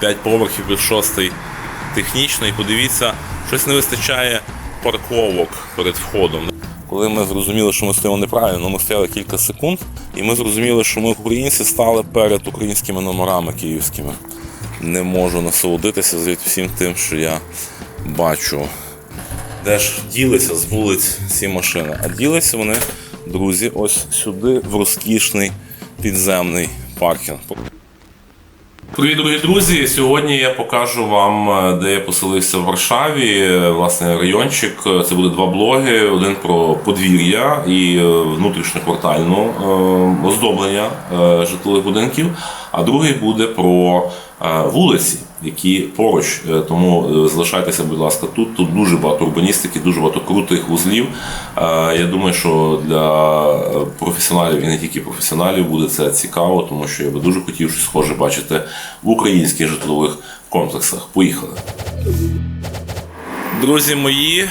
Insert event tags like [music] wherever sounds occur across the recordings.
5 поверхів плюс 6 технічний. Подивіться, щось не вистачає парковок перед входом. Коли ми зрозуміли, що ми стоїмо неправильно, ми стояли кілька секунд, і ми зрозуміли, що ми українці стали перед українськими номерами київськими. Не можу насолодитися з всім тим, що я бачу. Де ж ділися з вулиць ці машини? А ділися вони, друзі, ось сюди, в розкішний підземний паркінг. Привіт, дорогі друзі! Сьогодні я покажу вам, е, де я поселився в Варшаві. Е, Власне, райончик. Це буде два блоги: один про подвір'я і е, внутрішньоквартальну е, оздоблення е, житлових будинків, а другий буде про е, вулиці, які поруч. Е, Тому е, залишайтеся, будь ласка, тут. Тут дуже багато урбаністики, дуже багато крутих вузлів. Я думаю, що для професіоналів і не тільки професіоналів буде це цікаво, тому що я би дуже хотів щось схоже бачити в українських житлових комплексах. Поїхали. Друзі мої,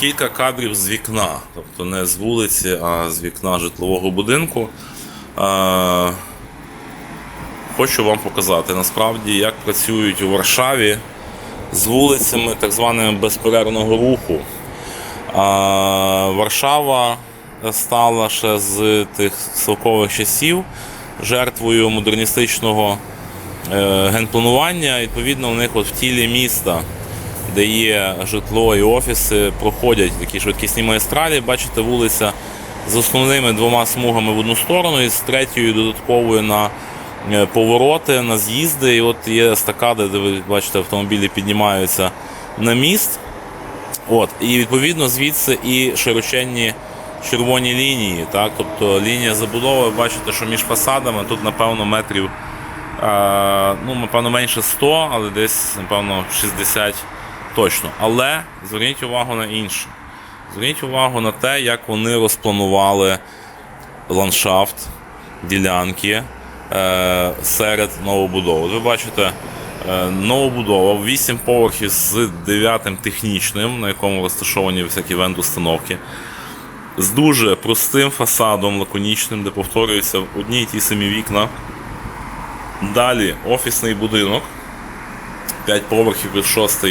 кілька кадрів з вікна, тобто не з вулиці, а з вікна житлового будинку. Хочу вам показати насправді, як працюють у Варшаві з вулицями так званими безперервного руху. А, Варшава стала ще з тих совкових часів жертвою модерністичного е, генпланування. Відповідно, у них от в тілі міста, де є житло і офіси, проходять такі швидкісні магістралі. Бачите, вулиця з основними двома смугами в одну сторону і з третьою додатковою на повороти, на з'їзди. І от є естакади, де ви бачите, автомобілі піднімаються на міст. От, і відповідно звідси і широченні червоні лінії. Так? Тобто лінія забудови, бачите, що між фасадами тут, напевно, метрів, е, ну, напевно, менше 100, але десь, напевно, 60 точно. Але зверніть увагу на інше. Зверніть увагу на те, як вони розпланували ландшафт, ділянки е, серед новобудов. Ви бачите, е, новобудова, 8 поверхів з 9 технічним, на якому розташовані всякі вент-установки, з дуже простим фасадом, лаконічним, де повторюються одні й ті самі вікна. Далі офісний будинок, 5 поверхів плюс 6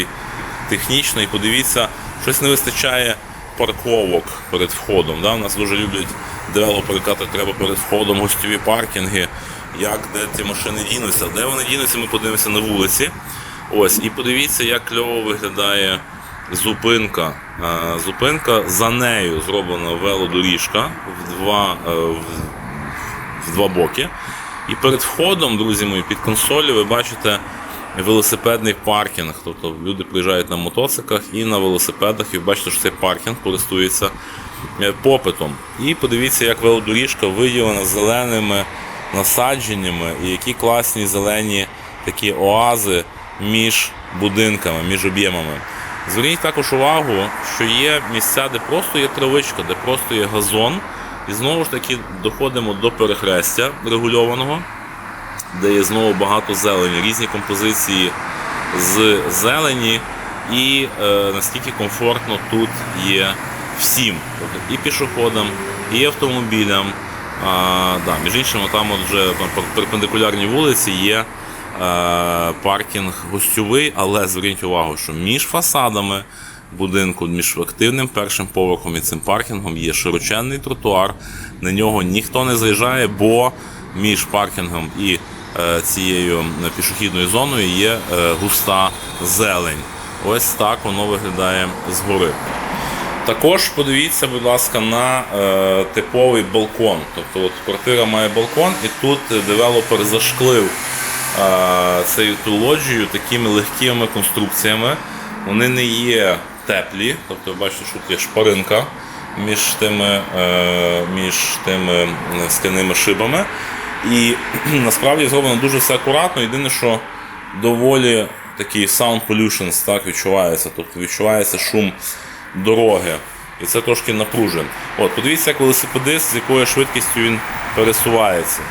технічний. Подивіться, щось не вистачає парковок перед входом. Да? У нас дуже люблять девелопери казати, треба перед входом гостьові паркінги. Як де ці машини дінуться? Де вони дінуться, ми подивимося на вулиці. Ось, і подивіться, як кльово виглядає зупинка. Е, Зупинка за нею зроблена велодоріжка в два, е, в два боки. І перед входом, друзі мої, під консолью ви бачите велосипедний паркінг. Тобто люди приїжджають на мотоциклах і на велосипедах, і ви бачите, що цей паркінг користується е, попитом. І подивіться, як велодоріжка виділена зеленими насадженнями, і які класні зелені такі оази між будинками, між об'ємами. Зверніть також увагу, що є місця, де просто є травичка, де просто є газон. І знову ж таки доходимо до перехрестя регульованого, де є знову багато зелені, різні композиції з зелені, і е, наскільки комфортно тут є всім, тобто і пішоходам, і автомобілям. А, да, між іншим, там от вже перпендикулярній вулиці є е, паркінг гостьовий, але зверніть увагу, що між фасадами будинку, між активним першим поверхом і цим паркінгом є широченний тротуар. На нього ніхто не заїжджає, бо між паркінгом і е, цією пішохідною зоною є е, густа зелень. Ось так воно виглядає згори. Також подивіться, будь ласка, на е, типовий балкон. Тобто от квартира має балкон, і тут девелопер зашклив е, цю ту лоджію такими легкими конструкціями. Вони не є теплі, тобто ви бачите, що тут є шпаринка між тими, е, між тими е, скляними шибами. І насправді зроблено дуже все акуратно. Єдине, що доволі такий sound pollution так, відчувається. Тобто відчувається шум дороги. І це трошки напружує. От, подивіться, як велосипедист, з якою швидкістю він пересувається.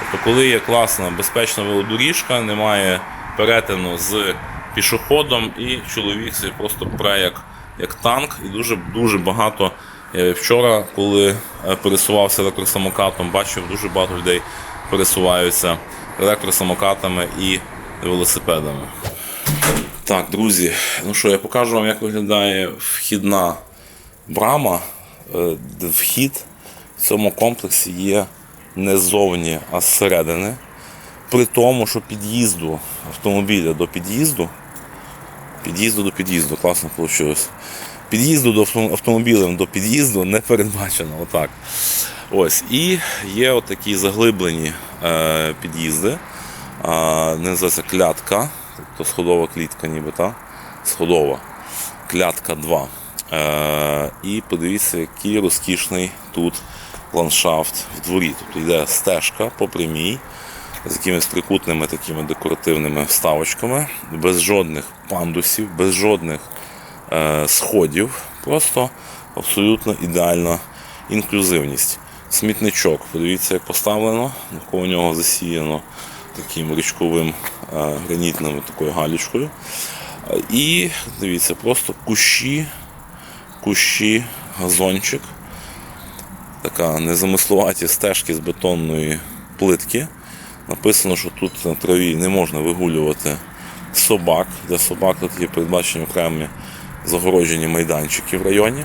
Тобто, коли є класна, безпечна велодоріжка, немає перетину з пішоходом, і чоловік собі просто пре як, як танк, і дуже дуже багато. Вчора, коли е, пересувався електросамокатом, бачив, дуже багато людей пересуваються електросамокатами і велосипедами. Так, друзі, ну що, я покажу вам, як виглядає вхідна брама. Е, Вхід в цьому комплексі є не ззовні, а зсередини. При тому, що під'їзду автомобіля до під'їзду, під'їзду до під'їзду, класно вийшло. Під'їзду до автомобілем до під'їзду не передбачено. Отак. Ось. І є отакі заглиблені е, під'їзди. Е, називається клятка, тобто сходова клітка, ніби та? Сходова. Клятка 2. Е, і подивіться, який розкішний тут ландшафт в дворі. Тобто йде стежка по прямій з якимись трикутними такими декоративними вставочками, без жодних пандусів, без жодних е, сходів. Просто абсолютно ідеальна інклюзивність. Смітничок, подивіться, як поставлено, навколо нього засіяно таким річковим е, гранітною такою галічкою. Е, І дивіться, просто кущі, кущі, газончик, така незамисловаті стежки з бетонної плитки. Написано, що тут на траві не можна вигулювати собак. Для собак тут є передбачені окремі загороджені майданчики в районі.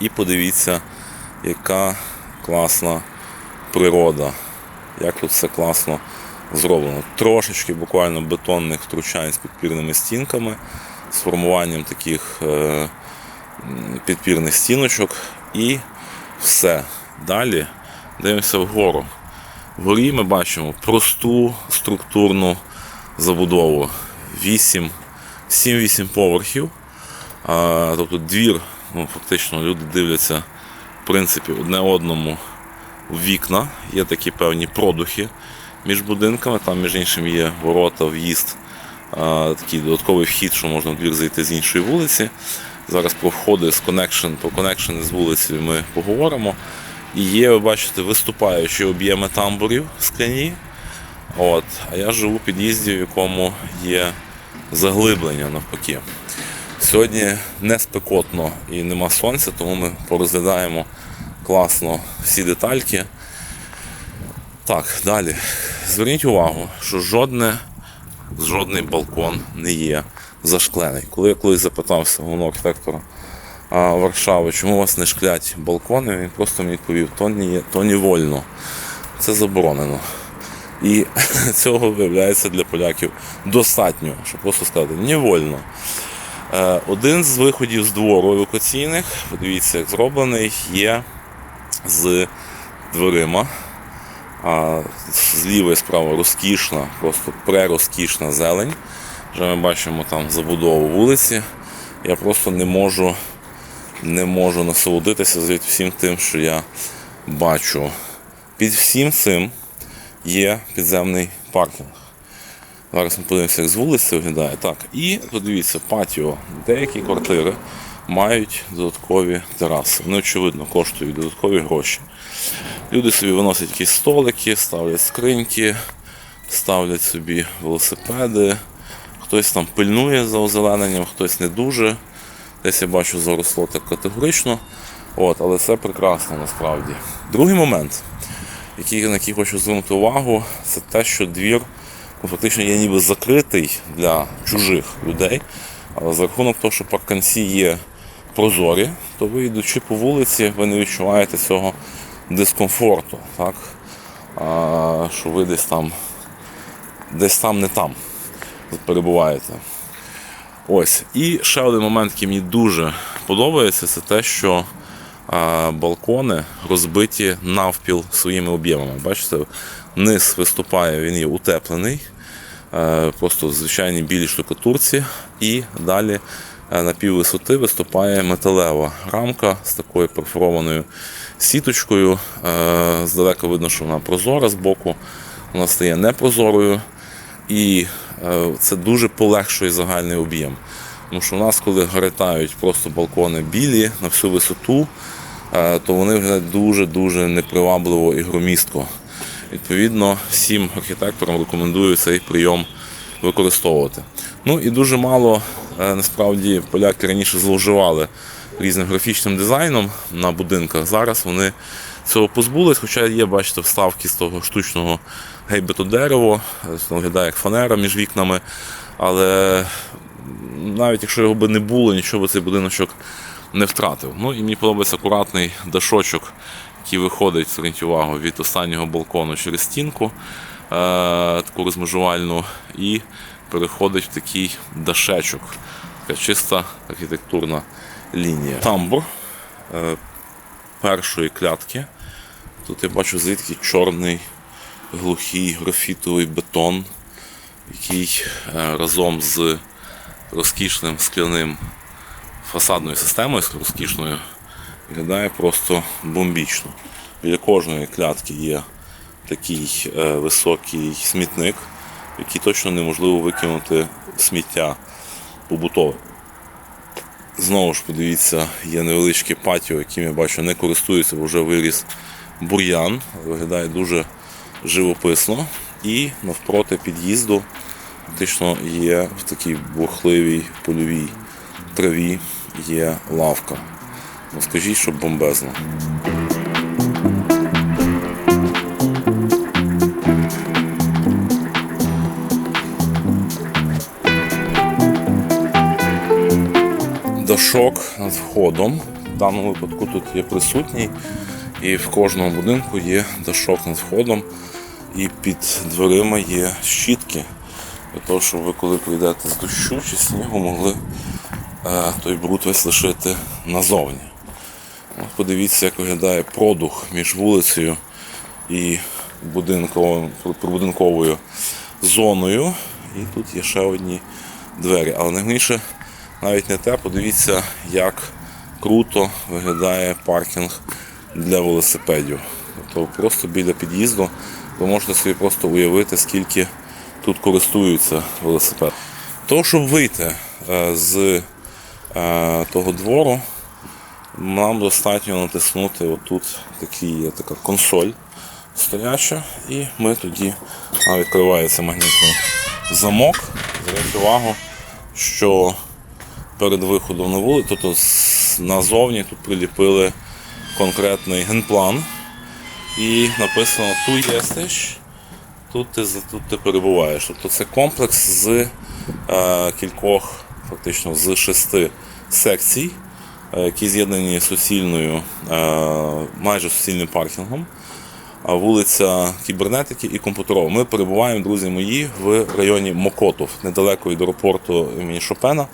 І подивіться, яка класна природа, як тут все класно зроблено. Трошечки буквально бетонних втручань з підпірними стінками, з формуванням таких е, підпірних стіночок і все. Далі дивимося вгору. Вгорі ми бачимо просту структурну забудову 7-8 поверхів. Тобто двір, ну, фактично люди дивляться в принципі, одне одному в вікна. Є такі певні продухи між будинками. Там, між іншим, є ворота, в'їзд, такий додатковий вхід, що можна в двір зайти з іншої вулиці. Зараз про входи з коннекшн, про коннекшени з вулиці ми поговоримо. І є, ви бачите, виступаючі об'єми тамбурів скляні. От. А я живу в під'їзді, в якому є заглиблення навпаки. Сьогодні не спекотно і нема сонця, тому ми порозглядаємо класно всі детальки. Так, далі. Зверніть увагу, що жодне, жодний балкон не є зашклений. Коли я колись запитався головного архітектора Варшави, чому у вас не шклять балкони, він просто мені відповів, то не, то не вольно. Це заборонено. І [laughs] цього виявляється для поляків достатньо, щоб просто сказати, не вольно. Е, Один з виходів з двору евакуаційних, подивіться, як зроблений, є з дверима. А зліва і справа розкішна, просто прерозкішна зелень. Вже ми бачимо там забудову вулиці. Я просто не можу, не можу насолодитися звідти всім тим, що я бачу. Під всім цим є підземний паркінг. Зараз ми подивимося, як з вулиці виглядає. Так, і подивіться, патіо. Деякі квартири мають додаткові тераси. Вони, очевидно, коштують додаткові гроші. Люди собі виносять якісь столики, ставлять скриньки, ставлять собі велосипеди. Хтось там пильнує за озелененням, хтось не дуже. Десь я бачу заросло так категорично. От, але це прекрасно насправді. Другий момент, який, на який хочу звернути увагу, це те, що двір ну, фактично є ніби закритий для чужих людей. Але за рахунок того, що парканці є прозорі, то ви йдучи по вулиці, ви не відчуваєте цього дискомфорту. Так? А, що ви десь там, десь там не там перебуваєте. Ось. І ще один момент, який мені дуже подобається, це те, що а, балкони розбиті навпіл своїми об'ємами. Бачите, низ виступає, він є утеплений, е, просто в звичайній білій штукатурці, і далі на пів висоти виступає металева рамка з такою перфорованою сіточкою. Е, Здалека видно, що вона прозора з боку, вона стає непрозорою. І е, це дуже полегшує загальний об'єм. Тому що у нас, коли гаритають просто балкони білі на всю висоту, е, то вони виглядають дуже-дуже непривабливо і громістко. Відповідно, всім архітекторам рекомендую цей прийом використовувати. Ну і дуже мало е, насправді поляки раніше зловживали різним графічним дизайном на будинках. Зараз вони цього позбулись, хоча є, бачите, вставки з того штучного гейбето дерево, е, виглядає як фанера між вікнами. Але навіть якщо його би не було, нічого би цей будиночок не втратив. Ну і мені подобається акуратний дашочок, який виходить, зверніть увагу, від останнього балкону через стінку, е, таку розмежувальну, і переходить в такий дашечок. Така чиста архітектурна лінія. Тамбур е, першої клятки. Тут я бачу звідки чорний глухий графітовий бетон, який е, разом з розкішним скляним фасадною системою розкішною виглядає просто бомбічно. Біля кожної клятки є такий е, високий смітник, який точно неможливо викинути сміття побутове. Знову ж подивіться, є невеличке патіо, яким я бачу не користуються, бо вже виріс бур'ян. Виглядає дуже живописно. І навпроти під'їзду фактично є в такій бурхливій польовій траві є лавка. Ну скажіть, що бомбезно. Дашок над входом. В даному випадку тут є присутній, і в кожному будинку є дашок над входом, і під дверима є щітки, для того, щоб ви коли прийдете з дощу чи снігу, могли е, той бруд весь лишити назовні. От подивіться, як виглядає продух між вулицею і прибудинковою зоною. І тут є ще одні двері. Але найголовніше навіть не те, подивіться, як круто виглядає паркінг для велосипедів. Тобто просто біля під'їзду ви можете собі просто уявити, скільки тут користуються велосипедом. Того, щоб вийти е, з е, того двору, нам достатньо натиснути отут такий, є така консоль стояча, і ми тоді відкривається магнітний замок. Зверніть увагу, що перед виходом на вулицю, тобто назовні тут приліпили конкретний генплан. І написано «Ту єстиш», тут ти, тут ти перебуваєш. Тобто це комплекс з е, кількох, фактично з шести секцій, е, які з'єднані суцільною, е, майже суцільним паркінгом. Вулиця Кібернетики і Комп'ютерова. Ми перебуваємо, друзі мої, в районі Мокотов, недалеко від аеропорту імені Шопена.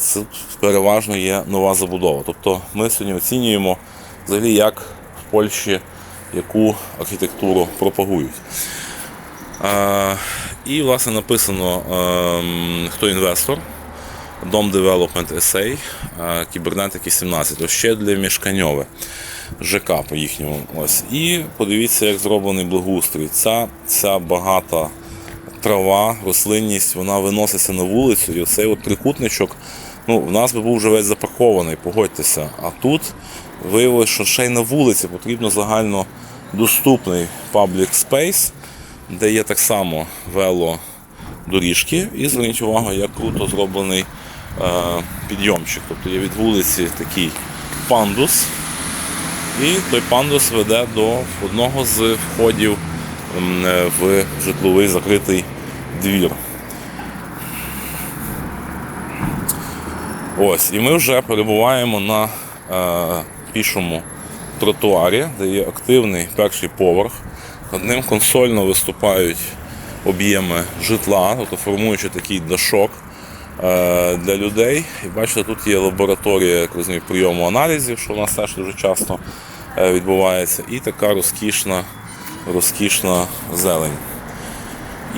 Це переважно є нова забудова. Тобто ми сьогодні оцінюємо взагалі, як в Польщі яку архітектуру пропагують. І, власне, написано, ем, хто інвестор. Дом Development SA, е, кібернетики 17, ось ще для мішканьове. ЖК по їхньому. Ось. І подивіться, як зроблений благоустрій. Ця, ця багата трава, рослинність, вона виноситься на вулицю, і оцей от трикутничок, ну, в нас би був вже весь запаркований, погодьтеся. А тут виявилося, що ще й на вулиці потрібно загально доступний public space, де є так само велодоріжки. І зверніть увагу, як круто зроблений е, підйомчик. Тобто є від вулиці такий пандус. І той пандус веде до одного з входів е, в житловий закритий двір. Ось, і ми вже перебуваємо на е, пішому тротуарі, де є активний перший поверх. Над ним консольно виступають об'єми житла, тобто формуючи такий дашок е, для людей. І бачите, тут є лабораторія розумію, прийому аналізів, що у нас теж дуже часто е, відбувається, і така розкішна, розкішна зелень.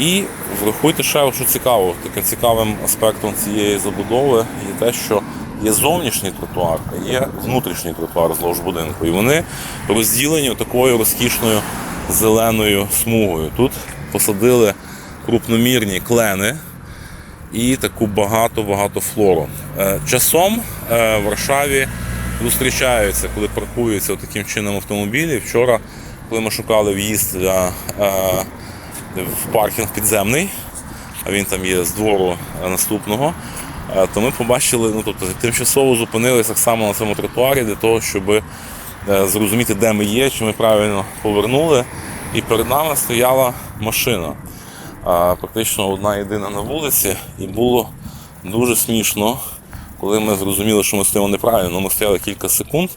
І врахуйте ще, що цікаво, таким цікавим аспектом цієї забудови є те, що є зовнішній тротуар, а є внутрішній тротуар вздовж будинку. І вони розділені такою розкішною зеленою смугою. Тут посадили крупномірні клени і таку багато-багато флору. Е, Часом е, в Варшаві зустрічаються, коли паркуються таким чином автомобілі. Вчора, коли ми шукали в'їзд для е, в паркінг підземний, а він там є з двору е, наступного, е, то ми побачили, ну тобто тимчасово зупинилися так само на цьому тротуарі для того, щоб е, зрозуміти, де ми є, чи ми правильно повернули. І перед нами стояла машина. Практично одна єдина на вулиці, і було дуже смішно, коли ми зрозуміли, що ми стоїмо неправильно. Ну, Ми стояли кілька секунд.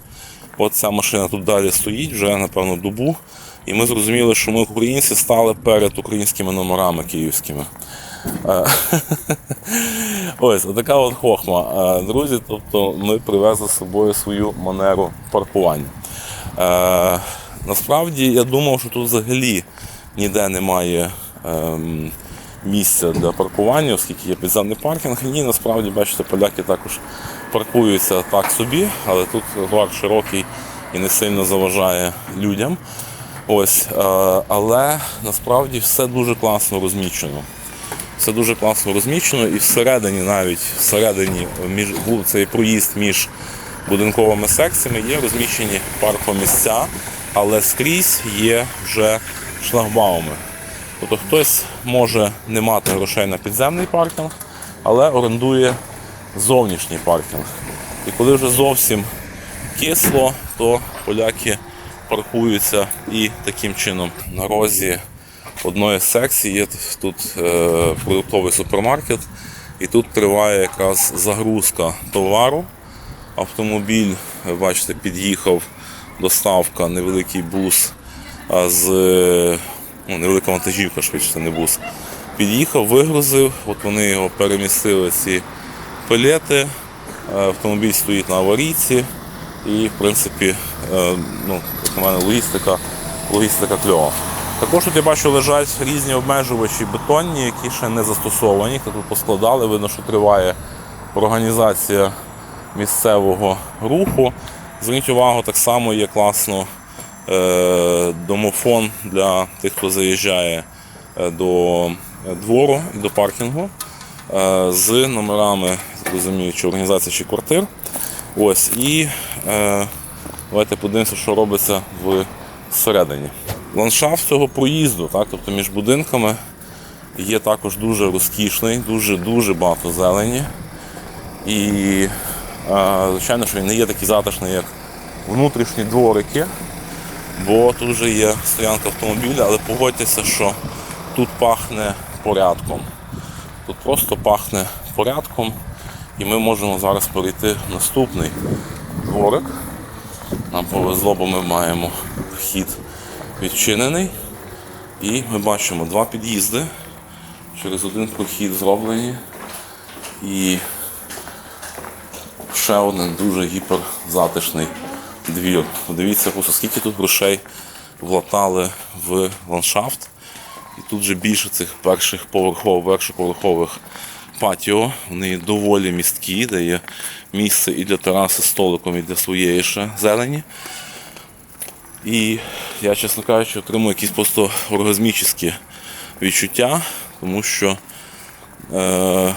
От ця машина тут далі стоїть, вже напевно добу. І ми зрозуміли, що ми, українці, стали перед українськими номерами київськими. Е, [laughs] Ось, така от хохма. Е, Друзі, тобто ми привезли з собою свою манеру паркування. Е, Насправді я думав, що тут взагалі ніде немає ем, місця для паркування, оскільки є підземний паркінг. Ні, насправді, бачите, поляки також паркуються так собі, але тут тротуар широкий і не сильно заважає людям. Ось, е, але насправді все дуже класно розмічено. Все дуже класно розмічено і всередині, навіть всередині між цей проїзд між будинковими секціями є розміщені паркомісця, але скрізь є вже шлагбауми. Тобто хтось може не мати грошей на підземний паркінг, але орендує зовнішній паркінг. І коли вже зовсім кисло, то поляки паркуються і таким чином на розі одної з секцій є тут е, продуктовий супермаркет, і тут триває якраз загрузка товару. Автомобіль, бачите, під'їхав доставка, невеликий бус з ну, невелика вантажівка, швидше, не бус. Під'їхав, вигрузив, от вони його перемістили, ці пелети. Е, Автомобіль стоїть на аварійці і, в принципі, е, ну, як на мене, логістика, логістика кльова. Також тут я бачу лежать різні обмежувачі бетонні, які ще не застосовані. Тут поскладали, видно, що триває організація місцевого руху. Зверніть увагу, так само є класно е, домофон для тих, хто заїжджає е, до двору і до паркінгу е, з номерами, розумію, чи організації чи квартир. Ось, і давайте подивимося, що робиться всередині. Ландшафт цього проїзду, так, тобто між будинками, є також дуже розкішний, дуже-дуже багато зелені. І, е, звичайно, що він не є такий затишний, як внутрішні дворики, бо тут вже є стоянка автомобіля, але погодьтеся, що тут пахне порядком. Тут просто пахне порядком, і ми можемо зараз перейти в наступний дворик. Нам повезло, бо ми маємо вхід відчинений. І ми бачимо два під'їзди. Через один прохід зроблені. І ще один дуже гіперзатишний двір. Подивіться, скільки тут грошей влатали в ландшафт. І тут же більше цих перших поверхових, першоповерхових патіо. Вони доволі місткі, де є місце і для тераси з столиком, і для своєї ще зелені. І я, чесно кажучи, отримую якісь просто оргазмічні відчуття, тому що, е,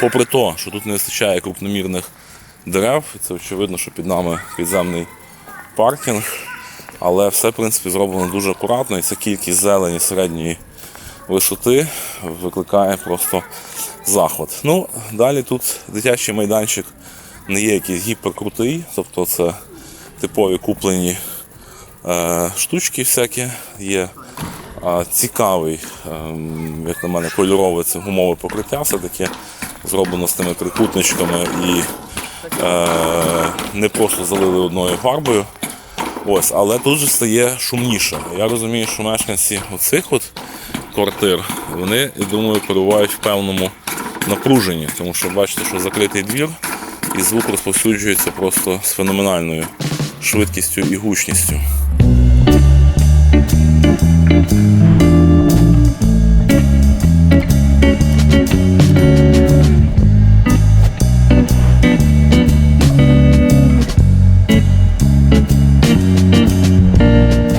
попри те, що тут не вистачає крупномірних дерев, і це очевидно, що під нами підземний паркінг, але все, в принципі, зроблено дуже акуратно, і ця кількість зелені середньої висоти викликає просто захват. Ну, далі тут дитячий майданчик не є якийсь гіперкрутий, тобто це типові куплені е, штучки всякі. Є е, цікавий, е, як на мене, кольорове це гумове покриття, все-таки зроблено з тими трикутничками і е, не просто залили одною фарбою. Ось, але тут же стає шумніше. Я розумію, що мешканці оцих от квартир, вони, я думаю, перебувають в певному напруженні, тому що бачите, що закритий двір і звук розповсюджується просто з феноменальною швидкістю і гучністю.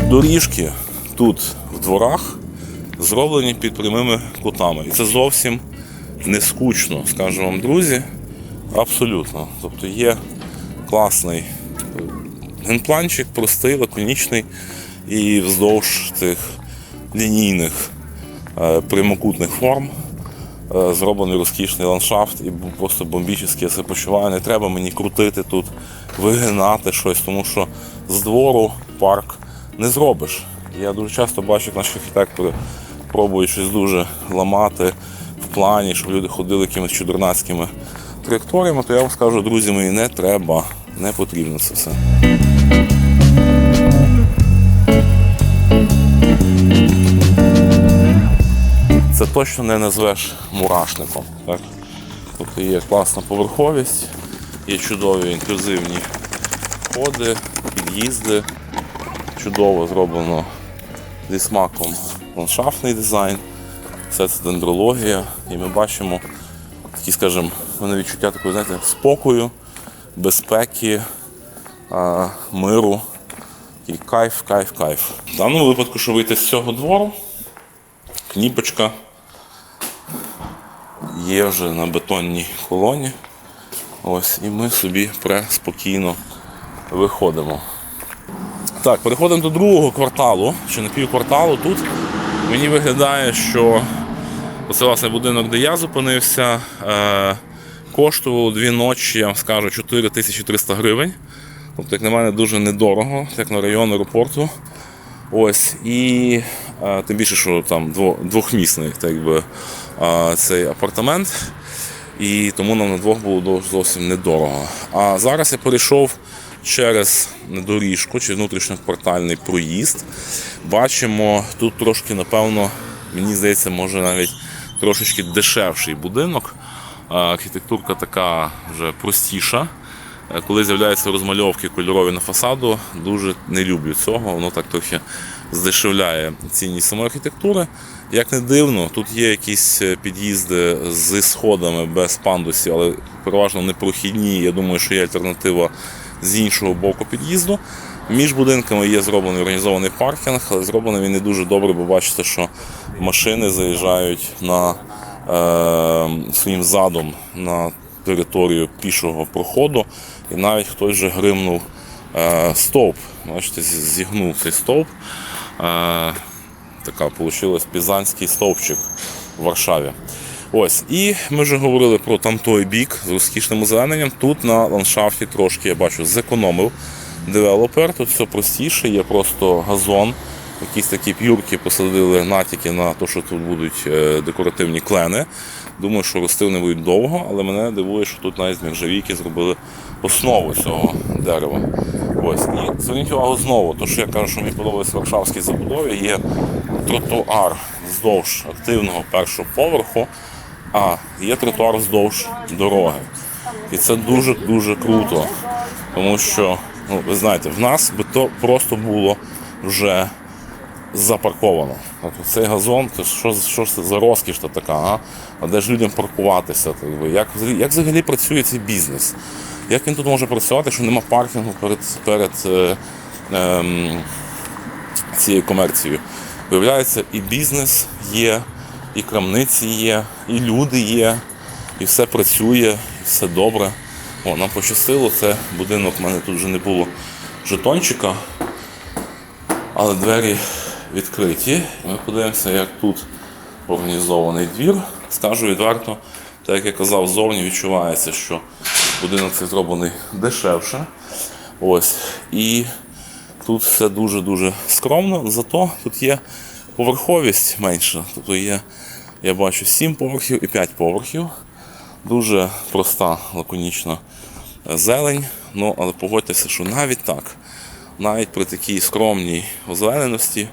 Доріжки тут в дворах зроблені під прямими кутами. І це зовсім не скучно, скажу вам, друзі. Абсолютно. Тобто є класний е, генпланчик, простий, лаконічний і вздовж цих лінійних е, прямокутних форм е, зроблений розкішний ландшафт і просто бомбічний я себе почуваю. Не треба мені крутити тут, вигинати щось, тому що з двору парк не зробиш. Я дуже часто бачу, як наші архітектори пробують щось дуже ламати плані, щоб люди ходили якимись чудернацькими траєкторіями, то я вам скажу, друзі мої, не треба, не потрібно це все. Це точно не назвеш мурашником. Так? Тобто є класна поверховість, є чудові інклюзивні входи, під'їзди, чудово зроблено зі смаком ландшафтний дизайн, все це дендрологія. І ми бачимо такі, скажімо, мене відчуття такої, знаєте, спокою, безпеки, миру. Такий кайф, кайф, кайф. В даному випадку, що вийти з цього двору, кніпочка є вже на бетонній колоні. Ось, і ми собі преспокійно виходимо. Так, переходимо до другого кварталу, чи на півкварталу. Тут мені виглядає, що оце власне будинок, де я зупинився, е, коштував дві ночі, я вам скажу, 4300 гривень. Тобто, як на мене, дуже недорого, як на район аеропорту. Ось, і е, тим більше, що там двохмісний так якби, е, цей апартамент. І тому нам на двох було зовсім недорого. А зараз я перейшов через доріжку чи внутрішньоквартальний проїзд. Бачимо, тут трошки, напевно, мені здається, може навіть трошечки дешевший будинок. Архітектурка така вже простіша. Е, Коли з'являються розмальовки кольорові на фасаду, дуже не люблю цього. Воно так трохи здешевляє цінність самої архітектури. Як не дивно, тут є якісь е, під'їзди зі сходами без пандусів, але переважно непрохідні. Я думаю, що є альтернатива з іншого боку під'їзду. Між будинками є зроблений організований паркінг, але зроблений він не дуже добре, бо бачите, що машини заїжджають на е, своїм задом на територію пішого проходу, і навіть хтось вже гримнув е, стовп. Бачите, зігнув цей стовп. Е, така вийшла пізанський стовпчик в Варшаві. Ось, і ми вже говорили про там той бік з розкішним озелененням. Тут на ландшафті трошки я бачу зекономив девелопер. Тут все простіше, є просто газон. Якісь такі п'юрки посадили натяки на те, що тут будуть е, декоративні клени. Думаю, що рости вони будуть довго, але мене дивує, що тут навіть нержавійки зробили основу цього дерева. Ось. І зверніть увагу знову, то що я кажу, що мені подобається в Варшавській забудові, є тротуар вздовж активного першого поверху, а є тротуар вздовж дороги. І це дуже-дуже круто. Тому що, ну, ви знаєте, в нас би то просто було вже запарковано. Цей газон, це що, що ж це за розкіш та така, а? а де ж людям паркуватися? Як, як взагалі працює цей бізнес? Як він тут може працювати, що нема паркінгу перед, перед е, ем, цією комерцією? Виявляється, і бізнес є, і крамниці є, і люди є, і все працює, і все добре. О, нам пощастило, це будинок, в мене тут вже не було жетончика, але двері відкриті. Ми подивимося, як тут організований двір. Скажу відверто, так як я казав, ззовні відчувається, що будинок цей зроблений дешевше. Ось. І тут все дуже-дуже скромно, зато тут є поверховість менша. Тобто є, я бачу, 7 поверхів і 5 поверхів. Дуже проста, лаконічна зелень. Ну, але погодьтеся, що навіть так, навіть при такій скромній озелененості, е,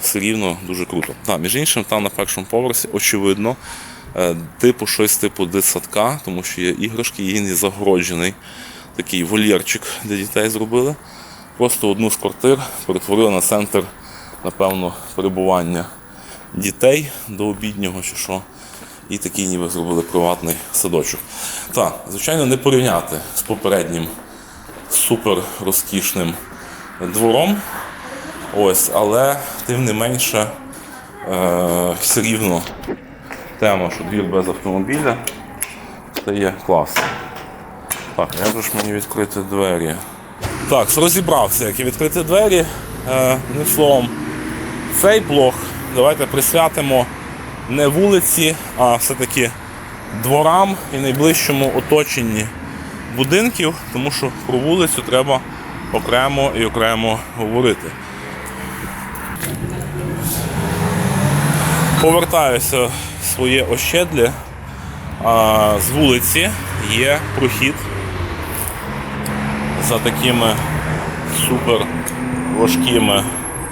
все рівно дуже круто. Так, між іншим, там на першому поверсі, очевидно, е, типу щось типу дитсадка, тому що є іграшки, і він є загороджений такий вольєрчик для дітей зробили. Просто одну з квартир перетворили на центр, напевно, перебування дітей до обіднього чи що. І такий ніби зробили приватний садочок. Так, звичайно, не порівняти з попереднім супер розкішним двором. Ось, але тим не менше е, все рівно тема, що двір без автомобіля, це є клас. Так, як ж мені відкрити двері? Так, розібрався, як і відкрити двері. Е, одним словом, цей блог давайте присвятимо не вулиці, а все-таки дворам і найближчому оточенні будинків, тому що про вулицю треба окремо і окремо говорити. Повертаюся в своє ощедлі. З вулиці є прохід за такими супер важкими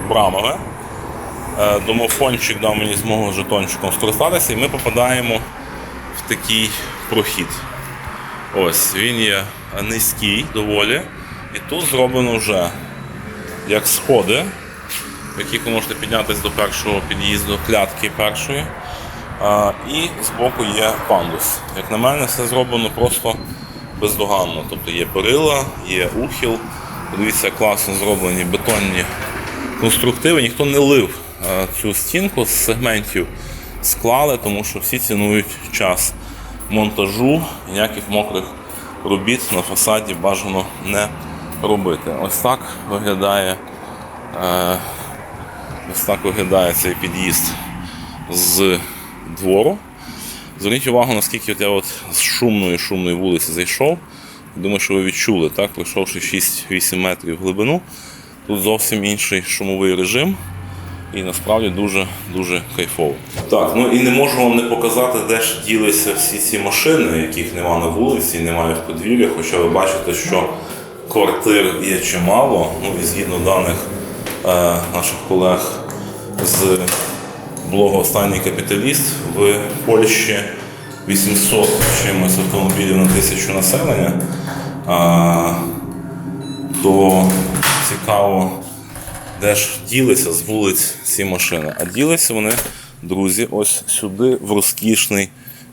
брамами. Е, Домофончик дав мені змогу жетончиком скористатися, і ми попадаємо в такий прохід. Ось він є низький доволі. І тут зроблено вже як сходи, яких ви можете піднятися до першого під'їзду клятки першої. І збоку є пандус. Як на мене, все зроблено просто бездоганно. Тобто є перила, є ухіл. Подивіться, класно зроблені бетонні конструктиви. Ніхто не лив цю стінку з сегментів склали, тому що всі цінують час монтажу, ніяких мокрих робіт на фасаді бажано не робити. Ось так виглядає, е, ось так виглядає цей під'їзд з двору. Зверніть увагу, наскільки от я от з шумної шумної вулиці зайшов. Думаю, що ви відчули, так, пройшовши 6-8 метрів в глибину, тут зовсім інший шумовий режим. І насправді дуже-дуже кайфово. Так, ну і не можу вам не показати, де ж ділися всі ці машини, яких нема на вулиці, немає в подвір'я. Хоча ви бачите, що квартир є чимало. Ну і згідно даних е, наших колег з блогу Останній капіталіст в Польщі 800 чимось автомобілів на тисячу населення. То цікаво, де ж ділися з вулиць ці машини. А ділися вони, друзі, ось сюди в розкішний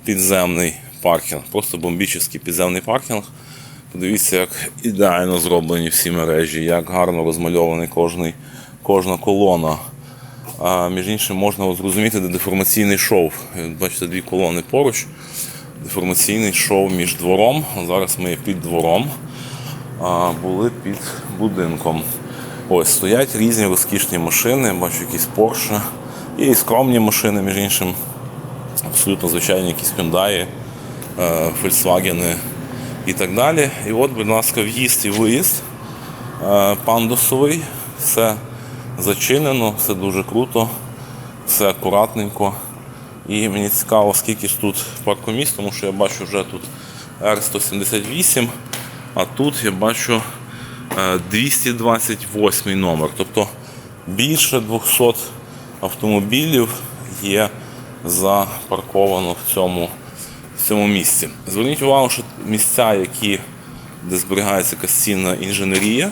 підземний паркінг. Просто бомбічний підземний паркінг. Подивіться, як ідеально зроблені всі мережі, як гарно розмальований кожний, кожна колона. А між іншим можна зрозуміти, де деформаційний шов. Бачите, дві колони поруч. Деформаційний шов між двором. Зараз ми під двором, а були під будинком. Ось стоять різні розкішні машини, бачу якісь Porsche. Є і скромні машини, між іншим. Абсолютно звичайні якісь Hyundai, е, Volkswagen і так далі. І от, будь ласка, в'їзд і виїзд е, пандусовий. Все зачинено, все дуже круто, все акуратненько. І мені цікаво, скільки ж тут паркомісць, тому що я бачу вже тут R178, а тут я бачу е, 228 номер. Тобто більше 200 автомобілів є запарковано в цьому, в цьому місці. Зверніть увагу, що місця, які, де зберігається якась інженерія,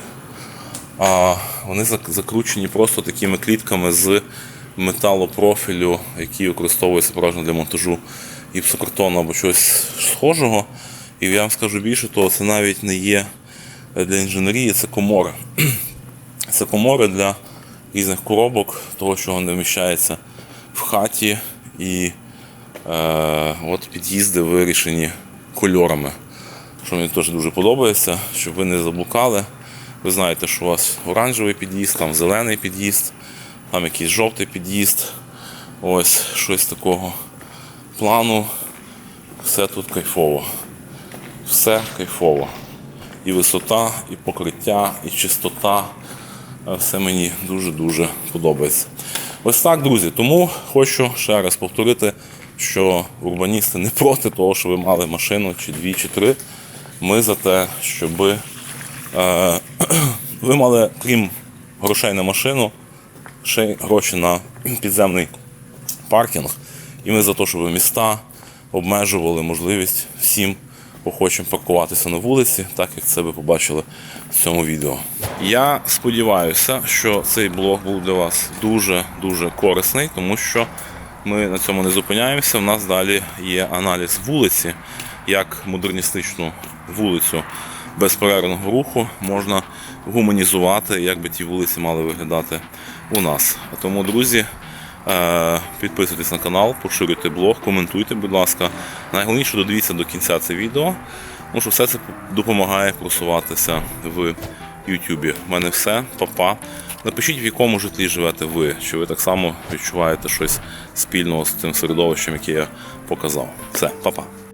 а вони закручені просто такими клітками з металопрофілю, який використовується переважно для монтажу гіпсокартону або щось схожого. І я вам скажу більше того, це навіть не є для інженерії, це комори. [clears throat] Це комори для різних коробок, того, що не вміщається в хаті. І е, от під'їзди вирішені кольорами, що мені теж дуже подобається, щоб ви не заблукали. Ви знаєте, що у вас оранжевий під'їзд, там зелений під'їзд, там якийсь жовтий під'їзд. Ось щось такого плану. Все тут кайфово. Все кайфово. І висота, і покриття, і чистота. Все мені дуже-дуже подобається. Ось так, друзі. Тому хочу ще раз повторити, що урбаністи не проти того, що ви мали машину чи дві, чи три. Ми за те, щоб е, [clears throat] ви мали, крім грошей на машину, ще й гроші на підземний паркінг. І ми за те, щоб міста обмежували можливість всім охочим паркуватися на вулиці, так як це ви побачили в цьому відео. Я сподіваюся, що цей блог був для вас дуже-дуже корисний, тому що ми на цьому не зупиняємося. У нас далі є аналіз вулиці, як модерністичну вулицю безперервного руху можна гуманізувати, як би ті вулиці мали виглядати у нас. Тому, друзі, е, підписуйтесь на канал, поширюйте блог, коментуйте, будь ласка. Найголовніше додивіться до кінця це відео, тому що все це допомагає просуватися в Ютубі. У мене все, Па-па. Напишіть, в якому житлі живете ви, чи ви так само відчуваєте щось спільного з тим середовищем, яке я показав. Все, па-па.